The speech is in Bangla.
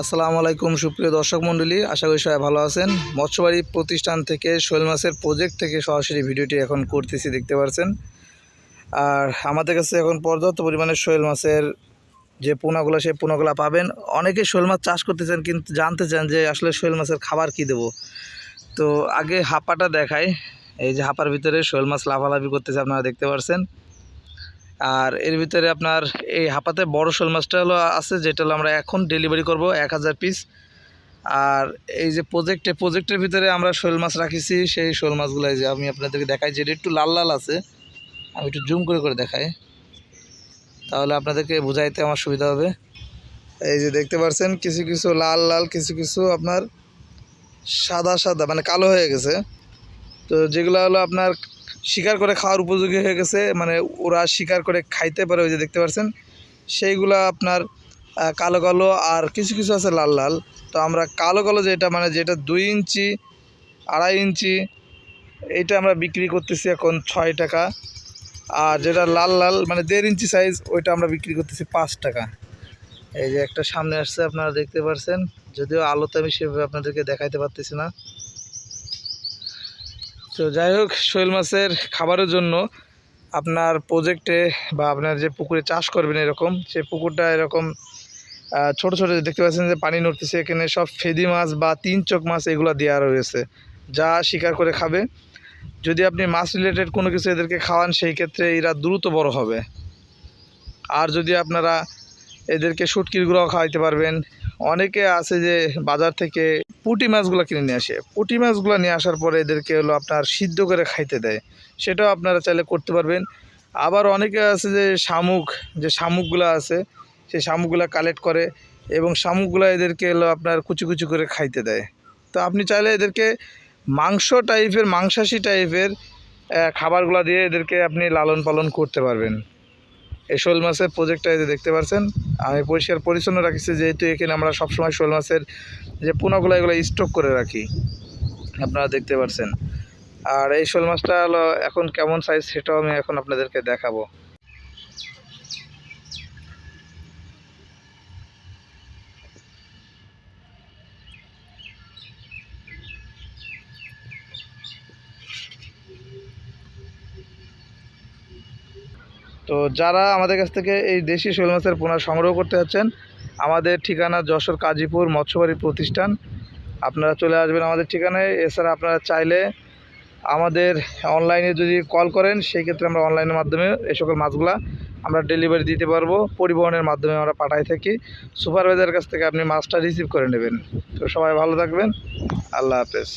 আসসালামু আলাইকুম, সুপ্রিয় দর্শক মণ্ডলী। আশা করি সবাই ভালো আছেন। মৎস্যবাড়ি প্রতিষ্ঠান থেকে শোল মাছের প্রজেক্ট থেকে সরাসরি ভিডিওটি এখন করতেছি, দেখতে পাচ্ছেন আর আমাদের কাছে এখন পর্যাপ্ত পরিমাণে শোল মাছের যে পোনাগুলো, সেই পোনাগুলো পাবেন। অনেকে শোল মাছ চাষ করতে চান কিন্তু জানতে চান যে আসলে শোল মাছের খাবার কি দেবো। তো আগে হাপাটা দেখাই। এই যে হাপার ভিতরে শোল মাছ লাফালাফি করতেছে, আপনারা দেখতে পাচ্ছেন আর এর ভিতরে আপনার এই হাপাতে বড় শোল মাছটা হলো আছে, যেটা হলো আমরা এখন ডেলিভারি করব এক হাজার পিস আর এই যে প্রজেক্টে প্রজেক্টের ভিতরে আমরা শোল মাছ রাখিছি, সেই শোল মাছগুলো যে আমি আপনাদেরকে দেখাই, যেটা একটু লাল লাল আছে, আমি একটু জুম করে করে দেখাই। তাহলে আপনাদেরকে বোঝাইতে আমার সুবিধা হবে। এই যে দেখতে পাচ্ছেন কিছু কিছু লাল লাল, কিছু কিছু আপনার সাদা সাদা মানে কালো হয়ে গেছে। তো যেগুলো হলো আপনার শিকার করে খাওয়ার উপযোগী হয়ে গেছে। মানে ওরা শিকার করে খাইতে পারে ওই যে দেখতে পাচ্ছেন সেইগুলো আপনার কালো কালো আর কিছু কিছু আছে লাল লাল। তো আমরা কালো কালো যেটা মানে যেটা দুই ইঞ্চি, আড়াই ইঞ্চি এটা আমরা বিক্রি করতেছি এখন ছয় টাকা। আর যেটা লাল লাল মানে দেড় ইঞ্চি সাইজ ওইটা আমরা বিক্রি করতেছি পাঁচ টাকা। এই যে একটা সামনে আসছে, আপনারা দেখতে পাচ্ছেন যদিও আলোতে আমি সেভাবে আপনাদেরকে দেখাইতে পারতেছি না। তো যাই হোক শৈল মাছের খাবারের জন্য আপনার প্রজেক্টে বা আপনার যে পুকুরে চাষ করবেন এরকম, সে পুকুরটা এরকম ছোট ছোট দেখতে পাচ্ছেন যে পানি নড়তেছে, এখানে সব ফেদি মাছ বা তিন চোখ মাছ এগুলো দেওয়া রয়েছে। যা শিকার করে খাবে। যদি আপনি মাছ রিলেটেড কোনো কিছু এদেরকে খাওয়ান, সেই ক্ষেত্রে এরা দ্রুত বড় হবে। আর যদি আপনারা এদেরকে শুটকির গুঁড়াও খাওয়াইতে পারবেন। অনেকে আছে যে বাজার থেকে পুঁটি মাছগুলো কিনে নিয়ে আসে। পুঁটি মাছগুলো নিয়ে আসার পরে এদেরকে হলো আপনার সিদ্ধ করে খাইতে দেয়। সেটাও আপনারা চাইলে করতে পারবেন। আবার অনেকে আছে যে শামুক, যে শামুকগুলো আছে, সেই শামুকগুলো কালেক্ট করে এবং শামুকগুলো এদেরকে হলো আপনার কুচি কুচি করে খাইতে দেয়। তো আপনি চাইলে এদেরকে মাংস টাইপের মাংসাশী টাইপের খাবারগুলো দিয়ে এদেরকে আপনি লালন পালন করতে পারবেন। এই শোল মাছের প্রজেক্টটা যে দেখতে পাচ্ছেন আমি পরিষ্কার পরিচ্ছন্ন রাখছি, যেহেতু এখানে আমরা সবসময় শোল মাছের যে পোনাগুলো, এগুলো স্টক করে রাখি। আপনারা দেখতে পাচ্ছেন আর এই শোল মাছটা হলো এখন কেমন সাইজ সেটাও আমি এখন আপনাদেরকে দেখাবো। তো যারা আমাদের কাছ থেকে এই দেশি শোল মাছের পোনা সংগ্রহ করতে যাচ্ছেন, আমাদের ঠিকানা যশোর কাজীপুর মৎস্যবাড়ি প্রতিষ্ঠান। আপনারা চলে আসবেন আমাদের ঠিকানায়। এছাড়া আপনারা চাইলে আমাদের অনলাইনে যদি কল করেন সেই ক্ষেত্রে আমরা অনলাইনের মাধ্যমে এই সকল মাছগুলা আমরা ডেলিভারি দিতে পারব। পরিবহনের মাধ্যমে আমরা পাঠাই থাকি। সুপারভাইজারের কাছ থেকে আপনি মাছটা রিসিভ করে নেবেন। তো সবাই ভালো থাকবেন। আল্লাহ হাফেজ।